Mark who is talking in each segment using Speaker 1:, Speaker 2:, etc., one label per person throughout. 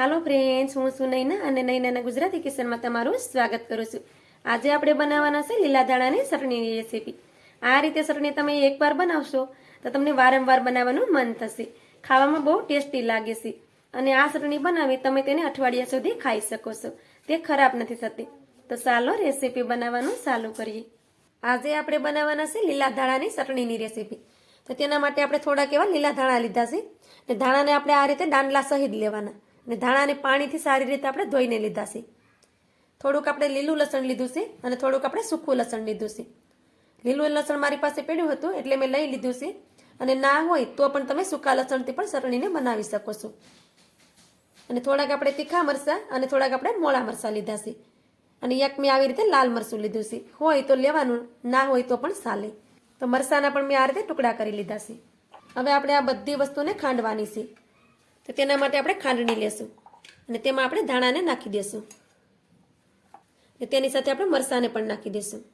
Speaker 1: હાલો friends હું છું નૈના અને નૈનાના ગુજરાતી કિચનમાં તમારું સ્વાગત કરું છું. આજે આપણે બનાવવાના છે લીલા ધાણાની ચટણીની રેસીપી આ રીતે ચટણી તમે એકવાર બનાવશો તો તમને વારંવાર બનાવવાનું મન થશે. ખાવામાં બહુ ટેસ્ટી લાગે છે. અને આ ચટણી બનાવી તમે તેને અઠવાડિયા સુધી ખાઈ શકો છો. તે ખરાબ નથી થતી. તો ચાલો રેસીપી બનાવવાનું ચાલુ કરીએ. આજે આપણે બનાવવાના છે લીલા ધાણાની ચટણીની રેસીપી તો તેના માટે આપણે થોડાક એવા લીલા ધાણા લીધા છે. ધાણાને આપણે આ રીતે દાંડલા સહિત લેવાના. અને ધાણાને પાણીથી સારી રીતે આપણે ધોઈને લીધા છે. થોડુંક આપણે લીલું લસણ લીધું છે અને થોડુંક આપણે સૂકું લસણ લીધું છે. લીલું લસણ મારી પાસે પડ્યું હતું એટલે મેં લઈ લીધું છે અને ના હોય તો પણ તમે સૂકા લસણથી પણ સરણીને બનાવી શકો છો. અને થોડાક આપણે તીખા મરચાં અને થોડાક આપણે મોળા મરચાં લીધા છે. અને એક મેં આવી રીતે લાલ મરચું લીધું છે. હોય તો લેવાનું, ના હોય તો પણ ચાલે. તો મરચાંના પણ મેં આ રીતે ટુકડા કરી લીધા છે. હવે આપણે આ બધી વસ્તુને ખાંડવાની છે. તો તેના માટે આપણે ખાંડણી લેશું. અને તેમાં આપણે ધાણાને નાખી દેશું. અને તેની સાથે આપણે મરસાને પણ નાખી દેશું.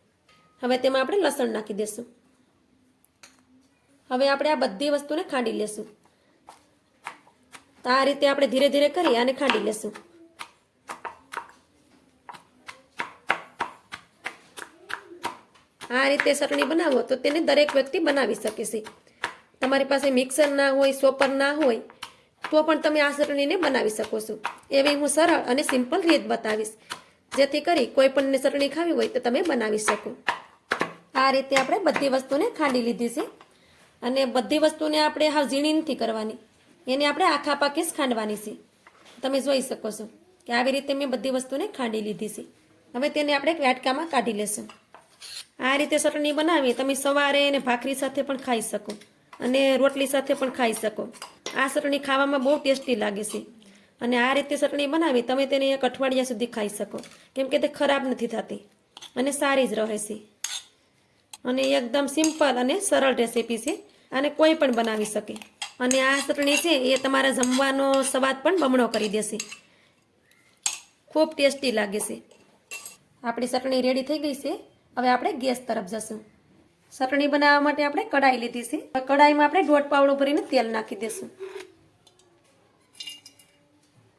Speaker 1: હવે તેમાં આપણે લસણ નાખી દેશું. હવે આપણે આ બધી વસ્તુને ખાંડી લેશું. તો આ રીતે આપણે ધીરે ધીરે કરી અને ખાંડી લેશું. આ રીતે ચટણી બનાવો તો તેને દરેક વ્યક્તિ બનાવી શકે છે. તમારી પાસે મિક્સર ના હોય, સોપર ના હોય તો પણ તમે આ ચટણીને બનાવી શકો છો. એવી હું સરળ અને સિમ્પલ રીત બતાવીશ. જેથી કરી કોઈ પણ ચટણી ખાવી હોય તો તમે બનાવી શકો. આ રીતે આપણે બધી વસ્તુને ખાંડી લીધી છે. અને બધી વસ્તુને આપણે હાવ ઝીણી નથી કરવાની. એને આપણે આખા પાકે ખાંડવાની છે. તમે જોઈ શકો છો કે આવી રીતે મેં બધી વસ્તુને ખાંડી લીધી છે. હવે તેને આપણે એક વાટકામાં કાઢી લેશું. આ રીતે ચટણી બનાવી તમે સવારે એને ભાખરી સાથે પણ ખાઈ શકો. અને રોટલી સાથે પણ ખાઈ શકો. આ ચટણી ખાવામાં બહુ ટેસ્ટી લાગે છે. અને આ રીતે ચટણી બનાવી તમે તેને એક અઠવાડિયા સુધી ખાઈ શકો. કેમ કે તે ખરાબ નથી થતી અને સારી જ રહે છે. અને એકદમ સિમ્પલ અને સરળ રેસીપી છે. અને કોઈ પણ બનાવી શકે. અને આ ચટણી છે એ તમારા જમવાનો સ્વાદ પણ બમણો કરી દેશે. ખૂબ ટેસ્ટી લાગે છે. આપણી ચટણી રેડી થઈ ગઈ છે. હવે આપણે ગેસ તરફ જશું. ચટણી બનાવવા માટે આપણે કઢાઈ લીધી છે. કડાઈમાં આપણે દોઢ પાવડું ભરીને તેલ નાખી દઈશું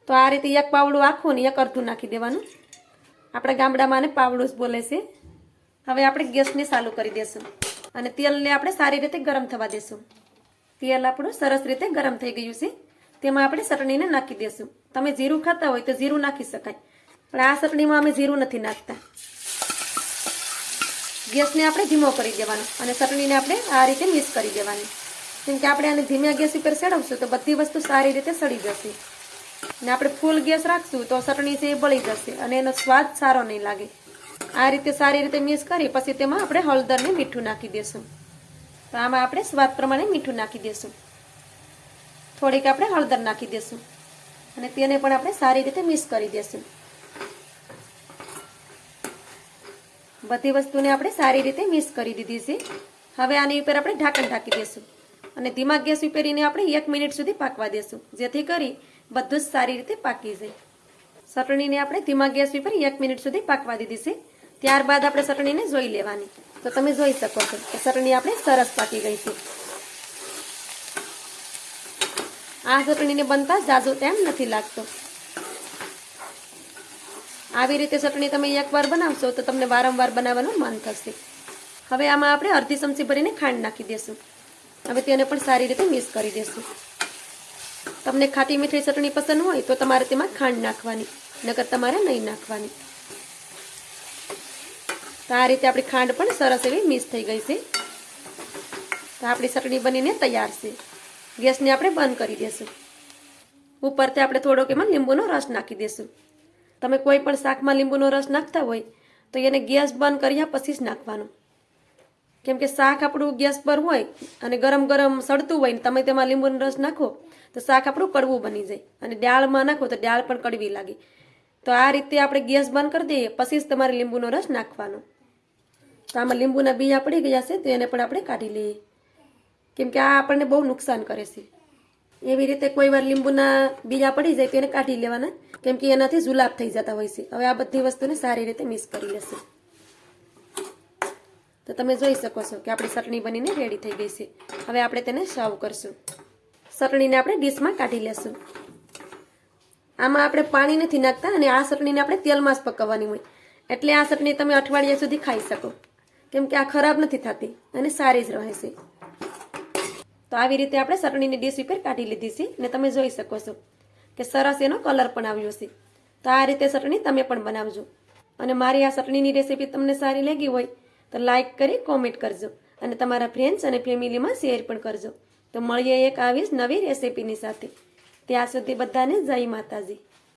Speaker 1: તો આ રીતે એક પાવડું આખું ને એક અડધું નાખી દેવાનું. આપણે ગામડામાં આને પાવડું જ બોલે છે. હવે આપણે ગેસને ચાલુ કરી દઈશું અને તેલને આપણે સારી રીતે ગરમ થવા દઈશું તેલ આપણું સરસ રીતે ગરમ થઈ ગયું છે. તેમાં આપણે ચટણીને નાખી દઈશું તમે જીરું ખાતા હોય તો જીરું નાખી શકાય. પણ આ ચટણીમાં અમે જીરું નથી નાખતા. ગેસને આપણે ધીમો કરી દેવાનો અને ચટણીને આપણે આ રીતે મિક્સ કરી દેવાની. કેમ કે આપણે આને ધીમ્યા ગેસ ઉપર ચડાવશું તો બધી વસ્તુ સારી રીતે સડી જશે. અને આપણે ફૂલ ગેસ રાખશું તો ચટણી છે એ બળી જશે અને એનો સ્વાદ સારો નહીં લાગે. આ રીતે સારી રીતે મિક્સ કરી પછી તેમાં આપણે હળદરને મીઠું નાખી દેશું. તો આમાં આપણે સ્વાદ પ્રમાણે મીઠું નાખી દઈશું થોડીક આપણે હળદર નાખી દઈશું અને તેને પણ આપણે સારી રીતે મિક્સ કરી દઈશું બધી વસ્તુને આપણે સારી રીતે મિક્સ કરી દીધી છે. હવે આની ઉપર આપણે ઢાંકણ ઢાંકી દઈશું. અને ધીમા ગેસ ઉપેરીને આપણે એક મિનિટ સુધી પાકવા દેશું જેથી કરી બધું જ સારી રીતે પાકી જાય. ચટણીને આપણે ધીમા ગેસ ઉપર એક મિનિટ સુધી પાકવા દીધી છે. ત્યારબાદ આપણે ચટણીને જોઈ લેવાની. તો તમે જોઈ શકો છો કે ચટણી આપણે સરસ પાકી ગઈ છે. આ ચટણીને બનતા જાજો ટાઈમ નથી લાગતો. આવી રીતે ચટણી તમે એકવાર બનાવશો તો તમને વારંવાર બનાવવાનું મન થશે. હવે આમાં આપણે અડધી ચમચી ભરીને ખાંડ નાખી દેશું. હવે તેને પણ સારી રીતે મિક્સ કરી દેશું. તમને ખાટી મીઠી ચટણી પસંદ હોય તો તમારે તેમાં ખાંડ નાખવાની, નકર તમારે નહીં નાખવાની. તો આ રીતે આપણી ખાંડ પણ સરસ એવી મિક્સ થઈ ગઈ છે. તો આપણી ચટણી બનીને તૈયાર છે. ગેસને આપણે બંધ કરી દઈશું ઉપરથી આપણે થોડોક એમાં લીંબુનો રસ નાખી દઈશું તમે કોઈ પણ શાકમાં લીંબુનો રસ નાખતા હોય, તો એને ગેસ બંધ કર્યા પછી જ નાખવાનું. કેમ કે શાક આપણું ગેસ પર હોય અને ગરમ ગરમ સડતું હોય ને તમે તેમાં લીંબુનો રસ નાખો, તો શાક આપણું કડવું બની જાય. અને દાળમાં નાખો તો દાળ પણ કડવી લાગે. તો આ રીતે આપણે ગેસ બંધ કરી દઈએ, પછી જ તમારે લીંબુનો રસ નાખવાનો. તો આમાં લીંબુના બીજા પડી ગયા છે, તો એને પણ આપણે કાઢી લઈએ. કેમ કે આ આપણને બહુ નુકસાન કરે છે. એવી રીતે કોઈ વાર લીંબુના બીજા પડી જાય તો એને કાઢી લેવાના. કેમ કે એનાથી જુલાબ થઈ જતા હોય છે. હવે આ બધી વસ્તુને સારી રીતે મિક્સ કરી લેશે. તો તમે જોઈ શકો છો કે આપણી ચટણી બનીને રેડી થઈ ગઈ છે. હવે આપણે તેને સર્વ કરશું. ચટણીને આપણે ડીશમાં કાઢી લેશું. આમાં આપણે પાણી નથી નાખતા અને આ ચટણીને આપણે તેલમાં જ પકવવાની હોય. એટલે આ ચટણી તમે અઠવાડિયા સુધી ખાઈ શકો. કેમ કે આ ખરાબ નથી થતી અને સારી જ રહે છે. તો આવી રીતે આપણે ચટણીની ડીશ ઉપર કાઢી લીધી છે અને તમે જોઈ શકો છો કે સરસ એનો કલર પણ આવ્યો છે. તો આ રીતે ચટણી તમે પણ બનાવજો. અને મારી આ ચટણીની રેસીપી તમને સારી લાગી હોય તો લાઇક કરી કોમેન્ટ કરજો. અને તમારા ફ્રેન્ડ્સ અને ફેમિલીમાં શેર પણ કરજો. તો મળીએ એક આવી નવી રેસીપીની સાથે. ત્યાં સુધી બધાને જય માતાજી.